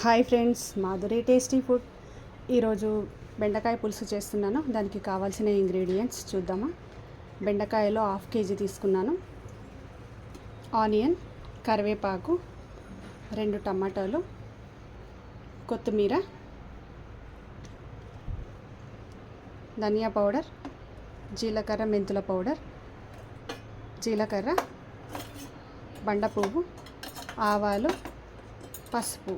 Hi friends Madhuri tasty food. ఈరోజు బెండకాయ పులుసు చేస్తున్నాను. దానికి కావాల్సిన ఇంగ్రీడియంట్స్ చూద్దామా? బెండకాయలో హాఫ్ కేజీ తీసుకున్నాను. ఆనియన్ కరివేపాకు రెండు టమాటాలు కొత్తిమీర ధనియా పౌడర్ జీలకర్ర మెంతుల పౌడర్ జీలకర్ర బండ పువ్వు ఆవాలు పసుపు.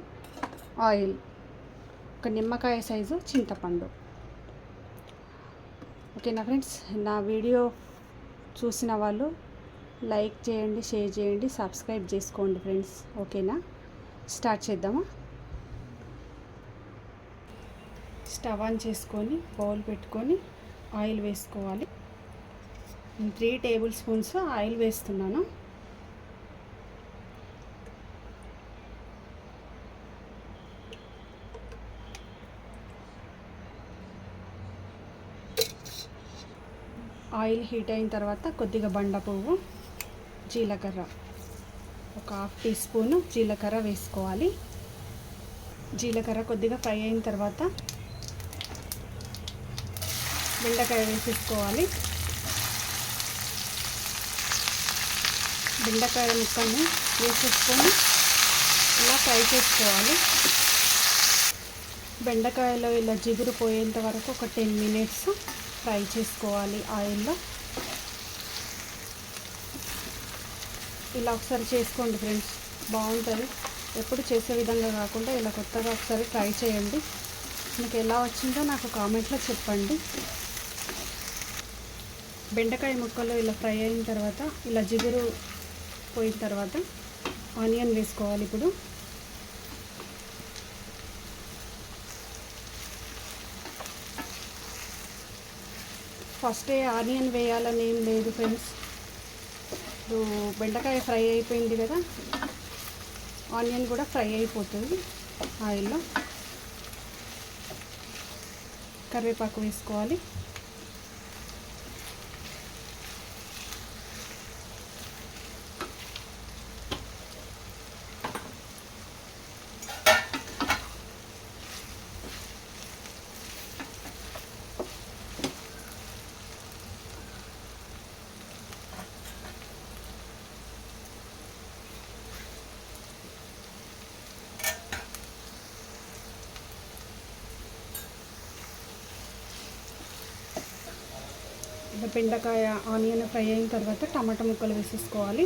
ఆయిల్ ఒక నిమ్మకాయ సైజు చింతపండు. ఓకేనా ఫ్రెండ్స్? నా వీడియో చూసిన వాళ్ళు లైక్ చేయండి షేర్ చేయండి సబ్స్క్రైబ్ చేసుకోండి ఫ్రెండ్స్. ఓకేనా? స్టార్ట్ చేద్దామా? స్టవ్ ఆన్ చేసుకొని బౌల్ పెట్టుకొని ఆయిల్ వేసుకోవాలి. త్రీ టేబుల్ స్పూన్స్ ఆయిల్ వేస్తున్నాను. ఆయిల్ హీట్ అయిన తర్వాత కొద్దిగా బండ పువ్వు జీలకర్ర. ఒక హాఫ్ టీ స్పూను జీలకర్ర వేసుకోవాలి. జీలకర్ర కొద్దిగా ఫ్రై అయిన తర్వాత బెండకాయ వేసేసుకోవాలి. బెండకాయ ముక్కను వేసేసుకొని ఇలా ఫ్రై చేసుకోవాలి. బెండకాయలో ఇలా జిగురు పోయేంత వరకు ఒక టెన్ మినిట్స్ ఫ్రై చేసుకోవాలి ఆయిల్లో. ఇలా ఒకసారి చేసుకోండి ఫ్రెండ్స్ బాగుంటుంది. ఎప్పుడు చేసే విధంగా కాకుండా ఇలా కొత్తగా ఒకసారి ట్రై చేయండి. మీకు ఎలా వచ్చిందో నాకు కామెంట్లో చెప్పండి. బెండకాయ ముక్కలు ఇలా ఫ్రై అయిన తర్వాత ఇలా జిగురు పోయిన తర్వాత ఆనియన్ వేసుకోవాలి ఇప్పుడు. ఫస్టే ఆనియన్ వేయాలని ఏం లేదు ఫ్రెండ్స్. ఇప్పుడు బెండకాయ ఫ్రై అయిపోయింది కదా. ఆనియన్ కూడా ఫ్రై అయిపోతుంది ఆయిల్లో. కరివేపాకు వేసుకోవాలి. బెండకాయ ఆనియన్ ఫ్రై అయిన తర్వాత టమాటా ముక్కలు వేసేసుకోవాలి.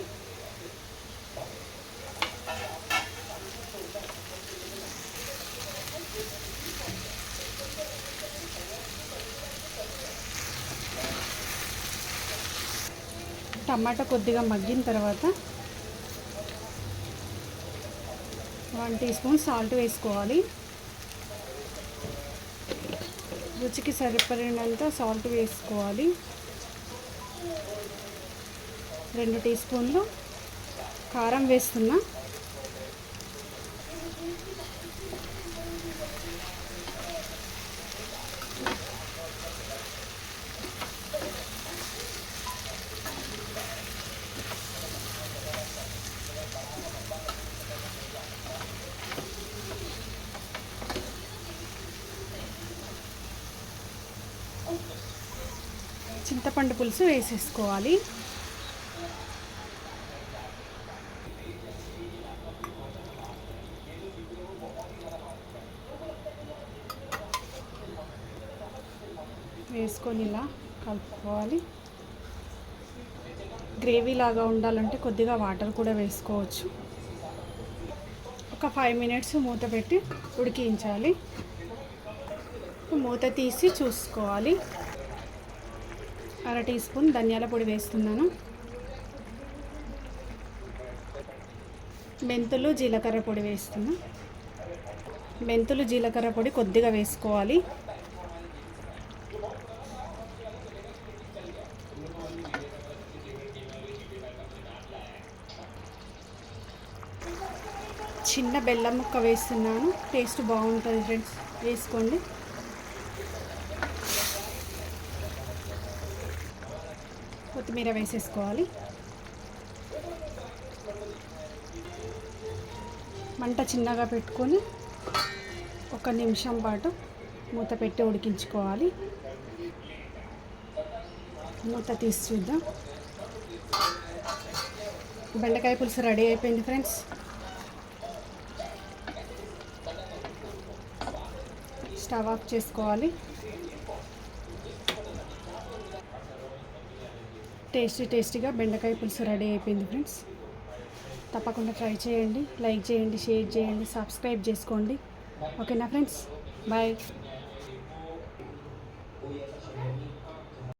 టమాటా కొద్దిగా మగ్గిన తర్వాత వన్ టీ స్పూన్ సాల్ట్ వేసుకోవాలి. రుచికి సరిపడినంత సాల్ట్ వేసుకోవాలి. రెండు టీ స్పూన్లు కారం వేస్తున్నా. చింతపండు పులుసు వేసేసుకోవాలి. వేసుకొని ఇలా కలుపుకోవాలి. గ్రేవీ లాగా ఉండాలంటే కొద్దిగా వాటర్ కూడా వేసుకోవచ్చు. ఒక ఫైవ్ మినిట్స్ మూత పెట్టి ఉడికించాలి. మూత తీసి చూసుకోవాలి. అర టీ స్పూన్ ధనియాల పొడి వేస్తున్నాను. మెంతులు జీలకర్ర పొడి వేస్తున్నా. మెంతులు జీలకర్ర పొడి కొద్దిగా వేసుకోవాలి. చిన్న బెల్లం ముక్క వేస్తున్నాను. టేస్ట్ బాగుంటుంది ఫ్రెండ్స్. వేసుకోండి. కొత్తిమీర వేసేసుకోవాలి. మంట చిన్నగా పెట్టుకొని ఒక నిమిషం పాటు మూత పెట్టి ఉడికించుకోవాలి. మూత తీసి చూద్దాం. బెండకాయ పులుసు రెడీ అయిపోయింది ఫ్రెండ్స్. స్టవ్ ఆఫ్ చేసుకోవాలి. టేస్టీ టేస్టీగా బెండకాయ పులుసు రెడీ అయిపోయింది ఫ్రెండ్స్. తప్పకుండా ట్రై చేయండి లైక్ చేయండి షేర్ చేయండి సబ్స్క్రైబ్ చేసుకోండి. ఓకేనా ఫ్రెండ్స్? బాయ్.